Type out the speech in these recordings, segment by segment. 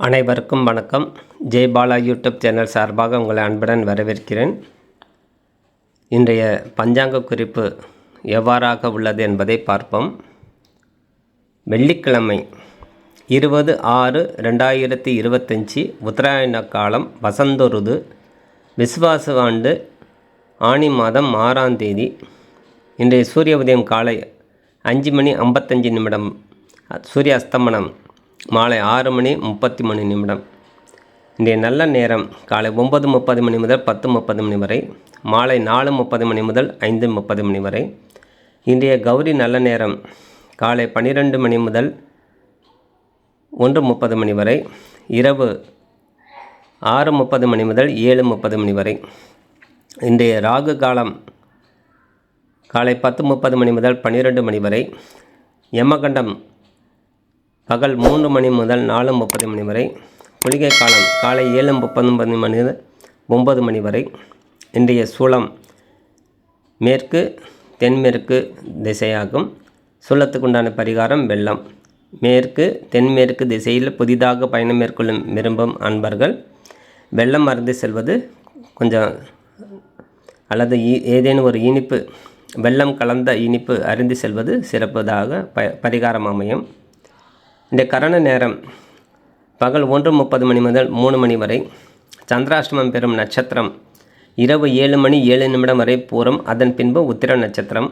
அனைவருக்கும் வணக்கம். Jai Bala YouTube channel சார்பாக உங்களை அன்புடன் வரவேற்கிறேன். இன்றைய பஞ்சாங்க குறிப்பு எவ்வாறாக உள்ளது என்பதை பார்ப்போம். வெள்ளிக்கிழமை இருபது ஆறு ரெண்டாயிரத்தி இருபத்தஞ்சி உத்தராயண காலம் வசந்த ருது விஸ்வாச ஆண்டு ஆனி மாதம் ஆறாம் தேதி. இன்றைய சூரிய உதயம் காலை அஞ்சு மணி ஐம்பத்தஞ்சு நிமிடம் சூரிய அஸ்தமனம் மாலை ஆறு மணி முப்பத்தி மணி நிமிடம். இன்றைய நல்ல நேரம் காலை ஒன்பது முப்பது மணி முதல் பத்து முப்பது மணி வரை மாலை நாலு முப்பது மணி முதல் ஐந்து முப்பது மணி வரை. இன்றைய கௌரி நல்ல நேரம் காலை பன்னிரெண்டு மணி முதல் ஒன்று முப்பது மணி வரை இரவு ஆறு முப்பது மணி முதல் ஏழு முப்பது மணி வரை. இன்றைய ராகு காலம் காலை பத்து முப்பது மணி முதல் பன்னிரெண்டு மணி வரை யமகண்டம் பகல் மூன்று மணி முதல் நாலு முப்பது மணி வரை குளிகை காலம் காலை ஏழு முப்பது மணி மணி ஒன்பது மணி வரை இன்றைய சூளம் மேற்கு தென்மேற்கு திசையாகும். சூளத்துக்குண்டான பரிகாரம் வெள்ளம். மேற்கு தென்மேற்கு திசையில் புதிதாக பயணம் மேற்கொள்ளும் விரும்பும் அன்பர்கள் வெள்ளம் அருந்து செல்வது கொஞ்சம் அல்லது ஏதேனும் ஒரு இனிப்பு வெள்ளம் கலந்த இனிப்பு அருந்தி செல்வது சிறப்பதாக ப பரிகாரம் அமையும் இந்த கரண நேரம் பகல் ஒன்று முப்பது மணி முதல் மூணு மணி வரை சந்திராஷ்டமம் பெறும் நட்சத்திரம். இரவு ஏழு மணி ஏழு நிமிடம் வரை பூரம் அதன் பின்பு உத்திர நட்சத்திரம்.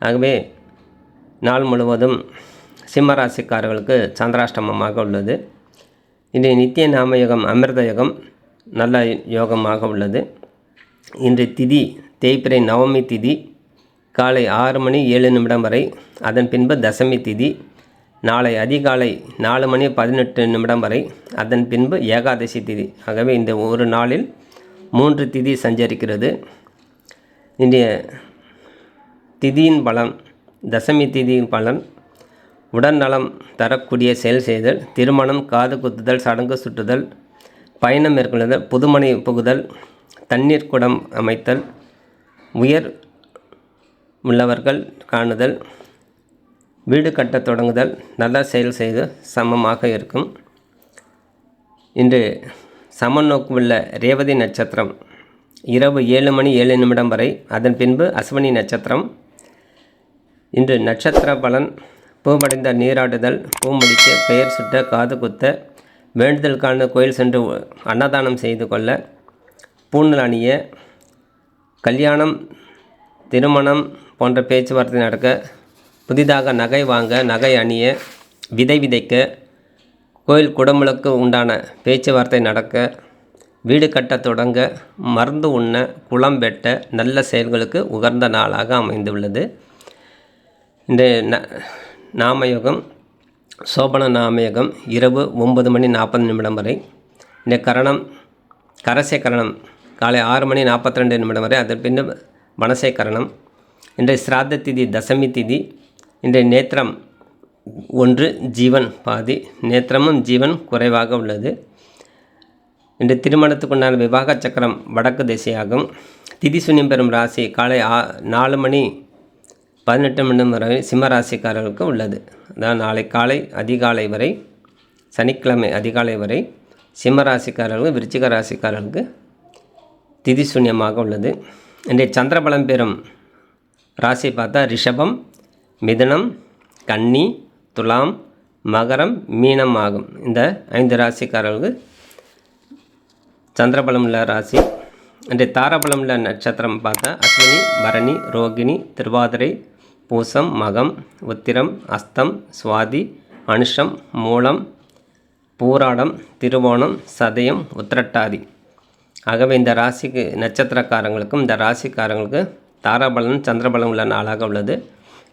ஆகவே நாள் முழுவதும் சிம்மராசிக்காரர்களுக்கு சந்திராஷ்டமமாக உள்ளது. இன்றைய நித்திய நாம யோகம் அமிர்த யோகம் நல்ல யோகமாக உள்ளது. இன்று திதி தேய்பிரை நவமி திதி காலை ஆறு மணி ஏழு நிமிடம் வரை அதன் பின்பு தசமி திதி நாளை அதிகாலை நாலு மணி பதினெட்டு நிமிடம் வரை அதன் பின்பு ஏகாதசி திதி. ஆகவே இந்த ஒரு நாளில் மூன்று திதி சஞ்சரிக்கிறது. இன்றைய திதியின் பலன் தசமி திதியின் பலன் உடல்நலம் தரக்கூடிய செயல் செய்தல் திருமணம் காது குத்துதல் சடங்கு சுற்றுதல் பயணம் மேற்கொள்ளுதல் புதுமனை புகுதல் தண்ணீர் குடம் அமைத்தல் உயர் உள்ளவர்கள் காணுதல் வீடு கட்டத் தொடங்குதல் நல்ல செயல் செய்து சமமாக இருக்கும். இன்று சமநோக்கு உள்ள ரேவதி நட்சத்திரம் இரவு ஏழு மணி ஏழு நிமிடம் வரை அதன் பின்பு அஸ்வினி நட்சத்திரம். இன்று நட்சத்திர பலன் பூமடைந்த நீராடுதல் பூமுடிக்க பெயர் சுட்ட காது குத்த வேண்டுதலுக்கான கோயில் சென்று அன்னதானம் செய்து கொள்ள பூணல் அணிய கல்யாணம் திருமணம் போன்ற பேச்சுவார்த்தை நடக்க புதிதாக நகை வாங்க நகை அணிய விதை விதைக்க கோயில் குடமுழுக்கு உண்டான பேச்சுவார்த்தை நடக்க வீடு கட்ட தொடங்க மருந்து உண்ண குளம் வெட்ட நல்ல செயல்களுக்கு உகந்த நாளாக அமைந்துள்ளது. இந்த ந நாமயோகம் சோபன நாமயோகம் இரவு ஒன்பது மணி நாற்பது நிமிடம் வரை. இந்த கரணம் கரசை கரணம் காலை ஆறு மணி நாற்பத்தி ரெண்டு நிமிடம் வரை. அதன் பின்னர் மனசை கரணம். இன்றைய சிராத்த திதி தசமி திதி இன்றைய நேத்திரம் ஒன்று ஜீவன் பாதி. நேத்திரமும் ஜீவன் குறைவாக உள்ளது. இன்று திருமணத்துக்குண்டான விவாக சக்கரம் வடக்கு திசையாகும். திதி சுனியம் பெறும் ராசி காலை ஆ நாலு மணி பதினெட்டு மணி வரை சிம்ம ராசிக்காரர்களுக்கு உள்ளது. அதான் நாளை காலை அதிகாலை வரை சனிக்கிழமை அதிகாலை வரை சிம்ம ராசிக்காரர்களுக்கு விருச்சிக ராசிக்காரர்களுக்கு திதி சூன்யமாக உள்ளது. இன்றைய சந்திரபலம் பெறும் ராசி பார்த்தா ரிஷபம் மிதுனம் கன்னி துலாம் மகரம் மீனம் ஆகும். இந்த ஐந்து ராசிக்காரர்களுக்கு சந்திரபலம் உள்ள ராசி. அன்றைய தாரபலம் உள்ள நட்சத்திரம் பார்த்தா அஸ்வினி பரணி ரோகிணி திருவாதிரை பூசம் மகம் உத்திரம் அஸ்தம் சுவாதி அனுஷம் மூலம் பூராடம் திருவோணம் சதயம் உத்திரட்டாதி. ஆகவே இந்த ராசிக்கு நட்சத்திரக்காரங்களுக்கும் இந்த ராசிக்காரங்களுக்கு தாராபலன் சந்திரபலம் உள்ள நாளாக உள்ளது.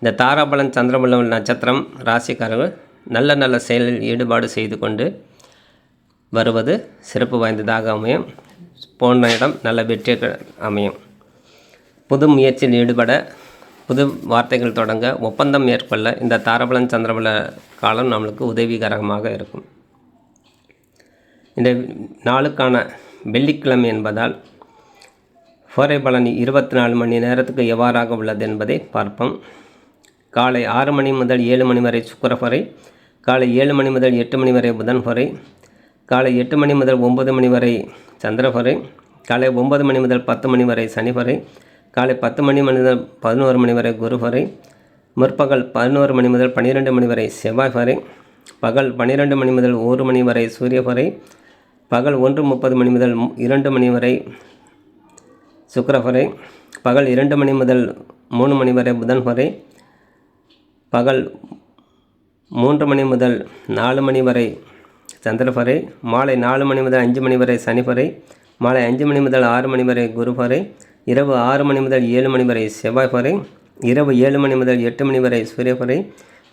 இந்த தாராபலன் சந்திரபலம் நட்சத்திரம் ராசிக்காரர்கள் நல்ல நல்ல செயலில் ஈடுபாடு செய்து கொண்டு வருவது சிறப்பு வாய்ந்ததாக அமையும். போன இடம் நல்ல வெற்றி அமையும். புது முயற்சியில் ஈடுபட புது வார்த்தைகள் தொடங்க ஒப்பந்தம் மேற்கொள்ள இந்த தாரபலன் சந்திரபல காலம் நம்மளுக்கு உதவிகரமாக இருக்கும். இந்த நாளுக்கான வெள்ளிக்கிழமை என்பதால் ஃபோரை பலன் இருபத்தி நாலு மணி நேரத்துக்கு எவ்வாறாக உள்ளது என்பதை பார்ப்போம். காலை ஆறு மணி முதல் ஏழு மணி வரை சுக்கரவரை காலை ஏழு மணி முதல் எட்டு மணி வரை புதன் வரை காலை எட்டு மணி முதல் ஒன்பது மணி வரை சந்திரவரை காலை ஒன்பது மணி முதல் பத்து மணி வரை சனிபரை காலை பத்து மணி முதல் பதினோரு மணி வரை குருவரை முற்பகல் பதினோரு மணி முதல் பன்னிரெண்டு மணி வரை செவ்வாய் வரை பகல் பன்னிரெண்டு மணி முதல் ஒரு மணி வரை சூரிய வரை பகல் ஒன்று முப்பது மணி முதல் இரண்டு மணி வரை சுக்கரவரை பகல் இரண்டு மணி முதல் மூணு மணி வரை புதன் வரை பகல் மூன்று மணி முதல் நாலு மணி வரை சந்திரபறை மாலை நாலு மணி முதல் அஞ்சு மணி வரை சனிபறை மாலை அஞ்சு மணி முதல் ஆறு மணி வரை குருபறை இரவு ஆறு மணி முதல் ஏழு மணி வரை செவ்வாய்பறை இரவு ஏழு மணி முதல் எட்டு மணி வரை சூரியபறை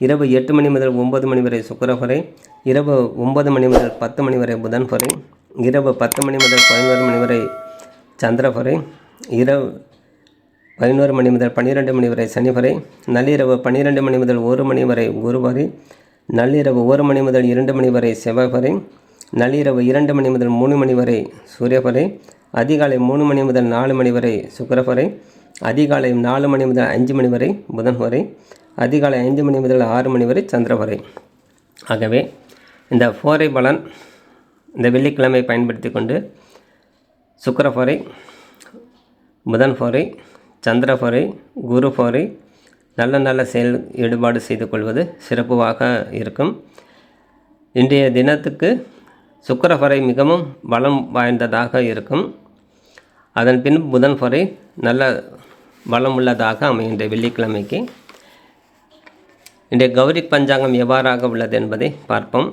இரவு எட்டு மணி முதல் ஒன்பது மணி வரை சுக்கரபறை இரவு ஒன்பது மணி முதல் பத்து மணி வரை புதன்பறை இரவு பத்து மணி முதல் பதினோரு மணி வரை சந்திரபறை இரவு பதினோரு மணி முதல் பன்னிரெண்டு மணி வரை சனிபறை நள்ளிரவு பன்னிரெண்டு மணி முதல் ஒரு மணி வரை குருவரை நள்ளிரவு ஒரு மணி முதல் இரண்டு மணி வரை செவ்வாய்பறை நள்ளிரவு இரண்டு மணி முதல் மூணு மணி வரை சூரியபறை அதிகாலை மூணு மணி முதல் நாலு மணி வரை சுக்கரபறை அதிகாலை நாலு மணி முதல் அஞ்சு மணி வரை புதன் வரை அதிகாலை ஐந்து மணி முதல் ஆறு மணி வரை சந்திரவரை ஆகவே இந்த ஃபோரை பலன் இந்த வெள்ளிக்கிழமை பயன்படுத்தி கொண்டு சுக்கரஃபோரை புதன் ஃபோரை சந்திரஃபோரை குரு ஃபோரை நல்ல நல்ல செயல் ஈடுபாடு செய்து கொள்வது சிறப்புவாக இருக்கும். இன்றைய தினத்துக்கு சுக்கரஃபரை மிகவும் பலம் வாய்ந்ததாக இருக்கும். அதன் பின் புதன் ஃபரை நல்ல பலம் உள்ளதாக அமைகின்ற வெள்ளிக்கிழமைக்கு. இன்றைய கௌரி பஞ்சாங்கம் எவ்வாறாக உள்ளது என்பதை பார்ப்போம்.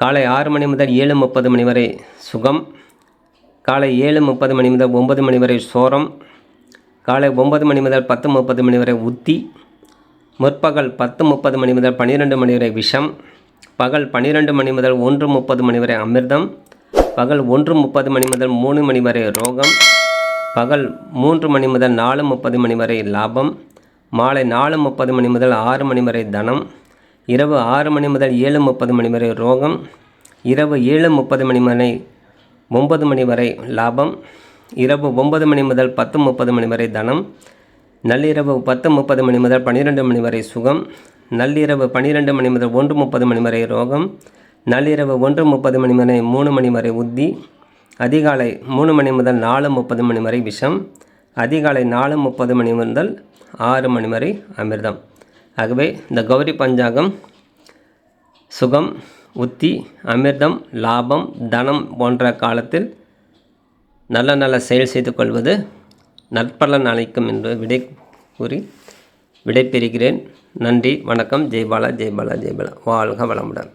காலை ஆறு மணி முதல் ஏழு முப்பது மணி வரை சுகம் காலை ஏழு முப்பது மணி முதல் ஒன்பது மணி வரை சோரம் காலை ஒன்பது மணி முதல் பத்து முப்பது மணி வரை உத்தி முற்பகல் பத்து முப்பது மணி முதல் பன்னிரெண்டு மணி வரை விஷம் பகல் பன்னிரெண்டு மணி முதல் ஒன்று முப்பது மணி வரை அமிர்தம் பகல் ஒன்று முப்பது மணி முதல் மூணு மணி வரை ரோகம் பகல் மூன்று மணி முதல் நாலு முப்பது மணி வரை லாபம் மாலை நாலு முப்பது மணி முதல் ஆறு மணி வரை தனம் இரவு ஆறு மணி முதல் ஏழு முப்பது மணி வரை ரோகம் இரவு ஏழு முப்பது மணி வரை ஒன்பது மணி வரை லாபம் இரவு ஒன்பது மணி முதல் பத்து முப்பது மணி வரை தனம் நள்ளிரவு பத்து முப்பது மணி முதல் பன்னிரெண்டு மணி வரை சுகம் நள்ளிரவு பன்னிரெண்டு மணி முதல் ஒன்று முப்பது மணி வரை ரோகம் நள்ளிரவு ஒன்று முப்பது மணி வரை மூணு மணி வரை உத்தி அதிகாலை மூணு மணி முதல் நாலு முப்பது மணி வரை விஷம் அதிகாலை நாலு முப்பது மணி முதல் ஆறு மணி வரை அமிர்தம். ஆகவே இந்த கௌரி பஞ்சாங்கம் சுகம் உத்தி அமிர்தம் லாபம் தனம் போன்ற காலத்தில் நல்ல நல்ல செயல் செய்து கொள்வது நற்பலன் அளிக்கும் என்று விடை கூறி விடைபெறுகிறேன். நன்றி வணக்கம். ஜெய்பாலா ஜெய்பாலா ஜெய்பாலா வாழ்க வளமுடன்.